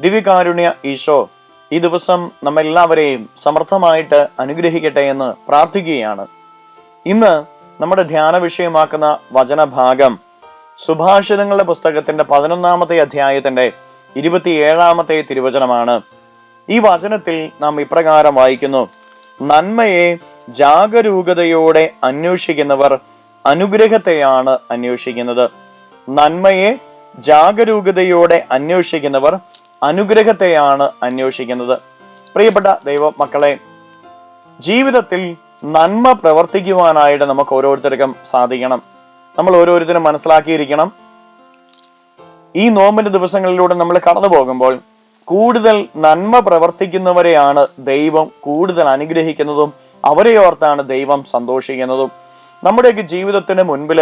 ദിവ്യകാരുണ്യ ഈശോ ഈ ദിവസം നമ്മെല്ലാവരെയും സമർത്ഥമായിട്ട് അനുഗ്രഹിക്കട്ടെ എന്ന് പ്രാർത്ഥിക്കുകയാണ്. ഇന്ന് നമ്മുടെ ധ്യാന വിഷയമാക്കുന്ന വചനഭാഗം സുഭാഷിതങ്ങളുടെ പുസ്തകത്തിന്റെ പതിനൊന്നാമത്തെ അധ്യായത്തിന്റെ ഇരുപത്തിയേഴാമത്തെ തിരുവചനമാണ്. ഈ വചനത്തിൽ നാം ഇപ്രകാരം വായിക്കുന്നു. നന്മയെ ജാഗരൂകതയോടെ അന്വേഷിക്കുന്നവർ അനുഗ്രഹത്തെയാണ് അന്വേഷിക്കുന്നത്. നന്മയെ ജാഗരൂകതയോടെ അന്വേഷിക്കുന്നവർ അനുഗ്രഹത്തെയാണ് അന്വേഷിക്കുന്നത്. പ്രിയപ്പെട്ട ദൈവ മക്കളെ ജീവിതത്തിൽ നന്മ പ്രവർത്തിക്കുവാനായിട്ട് നമുക്ക് ഓരോരുത്തർക്കും സാധിക്കണം. നമ്മൾ ഓരോരുത്തരും മനസ്സിലാക്കിയിരിക്കണം. ഈ നോമ്പിന്റെ ദിവസങ്ങളിലൂടെ നമ്മൾ കടന്നു പോകുമ്പോൾ കൂടുതൽ നന്മ പ്രവർത്തിക്കുന്നവരെയാണ് ദൈവം കൂടുതൽ അനുഗ്രഹിക്കുന്നതും അവരെ ഓർത്താണ് ദൈവം സന്തോഷിക്കുന്നതും. നമ്മുടെയൊക്കെ ജീവിതത്തിന് മുൻപിൽ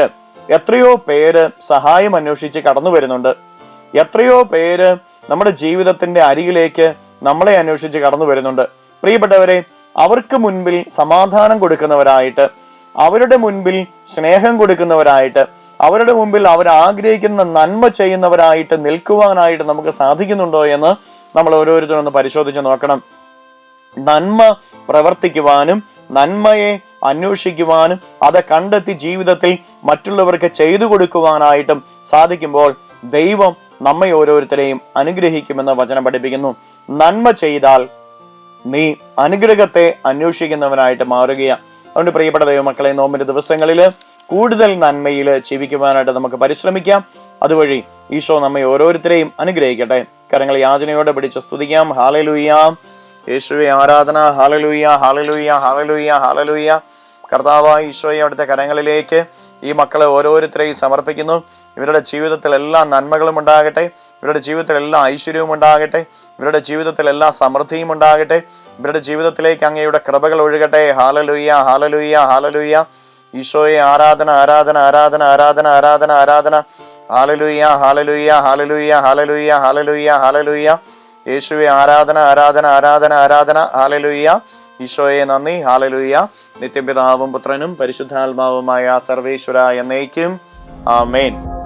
എത്രയോ പേര് സഹായം അന്വേഷിച്ച് കടന്നു വരുന്നുണ്ട്. എത്രയോ പേര് നമ്മുടെ ജീവിതത്തിന്റെ അരികിലേക്ക് നമ്മളെ അന്വേഷിച്ച് കടന്നു വരുന്നുണ്ട്. പ്രിയപ്പെട്ടവരെ അവർക്ക് മുൻപിൽ സമാധാനം കൊടുക്കുന്നവരായിട്ട് അവരുടെ മുൻപിൽ സ്നേഹം കൊടുക്കുന്നവരായിട്ട് അവരുടെ മുമ്പിൽ അവർ ആഗ്രഹിക്കുന്ന നന്മ ചെയ്യുന്നവരായിട്ട് നിൽക്കുവാനായിട്ട് നമുക്ക് സാധിക്കുന്നുണ്ടോ എന്ന് നമ്മൾ ഓരോരുത്തരും ഒന്ന് പരിശോധിച്ച് നോക്കണം. നന്മ പ്രവർത്തിക്കുവാനും നന്മയെ അന്വേഷിക്കുവാനും അത് കണ്ടെത്തി ജീവിതത്തിൽ മറ്റുള്ളവർക്ക് ചെയ്തു കൊടുക്കുവാനായിട്ടും സാധിക്കുമ്പോൾ ദൈവം നമ്മെ ഓരോരുത്തരെയും അനുഗ്രഹിക്കുമെന്ന് വചനം പഠിപ്പിക്കുന്നു. നന്മ ചെയ്താൽ നീ അനുഗ്രഹത്തെ അന്വേഷിക്കുന്നവനായിട്ട് മാറുകയാണ് അതുകൊണ്ട് പ്രിയപ്പെട്ട ദൈവമക്കളെ നോമ്പിന്റെ ദിവസങ്ങളിൽ കൂടുതൽ നന്മയിൽ ജീവിക്കുവാനായിട്ട് നമുക്ക് പരിശ്രമിക്കാം. അതുവഴി ഈശോ നമ്മെ ഓരോരുത്തരെയും അനുഗ്രഹിക്കട്ടെ. കരങ്ങൾ യാചനയോടെ പിടിച്ച് സ്തുതിക്കാം. ഹാലലുയ്യാം യേശുവെ ആരാധന. ഹാലലൂയ്യ ഹാലലൂയ്യ ഹാലലൂയ്യ ഹാലലൂയ്യ കർത്താവായ ഈശോയെ അവിടുത്തെ കരങ്ങളിലേക്ക് ഈ മക്കളെ ഓരോരുത്തരെയും സമർപ്പിക്കുന്നു. ഇവരുടെ ജീവിതത്തിൽ എല്ലാ നന്മകളും ഉണ്ടാകട്ടെ. ഇവരുടെ ജീവിതത്തിൽ എല്ലാ ഐശ്വര്യവും ഉണ്ടാകട്ടെ. ഇവരുടെ ജീവിതത്തിൽ എല്ലാ സമൃദ്ധിയും ഉണ്ടാകട്ടെ. ഇവരുടെ ജീവിതത്തിലേക്ക് അങ്ങയുടെ കൃപകൾ ഒഴുകട്ടെ. ഹാലലൂയ്യ ഹാലലൂയ്യ ഹാലലൂയ്യ ഈശോയെ ആരാധന ആരാധന ആരാധന ആരാധന ആരാധന ആരാധന. ഹാലലൂയ്യ ഹാലലൂയ്യ ഹാലലൂയ്യ ഹാലലൂയ്യ ഹാലലൂയ്യ ഹാലലുയ്യ യേശുവെ ആരാധന ആരാധന ആരാധന ആരാധന. ഹാലലുയ്യ ഈശോയെ നന്ദി. ഹാലലുയ്യ നിത്യപിതാവും പുത്രനും പരിശുദ്ധാത്മാവുമായ സർവേശ്വര എന്നേക്കും. ആമേൻ.